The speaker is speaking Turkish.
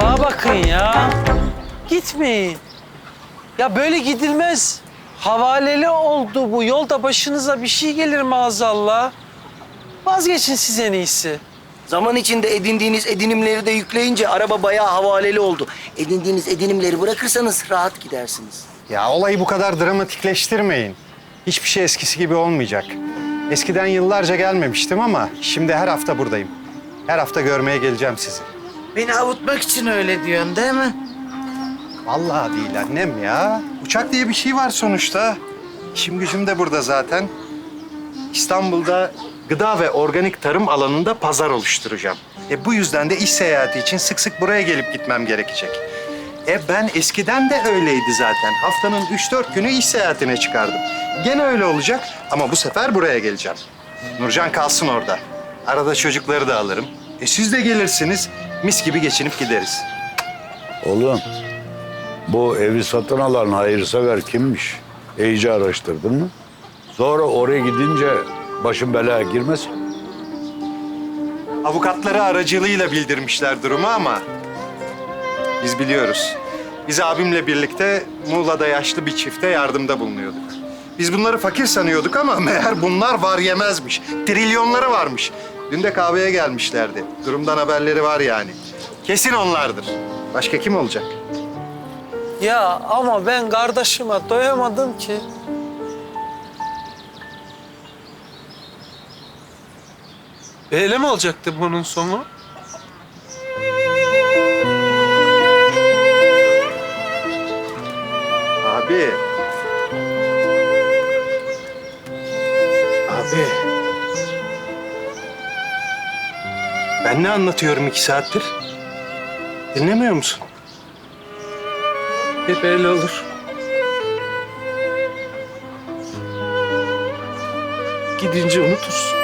Bana bakın ya. Gitmeyin. Ya böyle gidilmez. Havaleli oldu bu. Yolda başınıza bir şey gelir maazallah. Vazgeçin siz en iyisi. Zaman içinde edindiğiniz edinimleri de yükleyince araba bayağı havaleli oldu. Edindiğiniz edinimleri bırakırsanız rahat gidersiniz. Ya olayı bu kadar dramatikleştirmeyin. Hiçbir şey eskisi gibi olmayacak. Eskiden yıllarca gelmemiştim ama şimdi her hafta buradayım. Her hafta görmeye geleceğim sizi. Beni avutmak için öyle diyorsun değil mi? Vallahi değil annem ya. Uçak diye bir şey var sonuçta. İşim gücüm de burada zaten. İstanbul'da gıda ve organik tarım alanında pazar oluşturacağım. E bu yüzden de iş seyahati için sık sık buraya gelip gitmem gerekecek. E ben eskiden de öyleydi zaten. Haftanın üç dört günü iş seyahatine çıkardım. Gene öyle olacak ama bu sefer buraya geleceğim. Nurcan kalsın orada. Arada çocukları da alırım. E siz de gelirsiniz. Mis gibi geçinip gideriz. Oğlum, bu evi satın alan hayırsever kimmiş? İyice araştırdın mı? Sonra oraya gidince başın belaya girmesin. Avukatları aracılığıyla bildirmişler durumu ama biz biliyoruz. Biz abimle birlikte Muğla'da yaşlı bir çifte yardımda bulunuyorduk. Biz bunları fakir sanıyorduk ama meğer bunlar var yemezmiş. Trilyonları varmış. Dün de kahveye gelmişlerdi. Durumdan haberleri var yani. Kesin onlardır. Başka kim olacak? Ya ama ben kardeşime doyamadım ki. Böyle mi olacaktı bunun sonu? Abi. Abi. Ben ne anlatıyorum iki saattir? Dinlemiyor musun? Hep öyle olur. Gidince unutursun.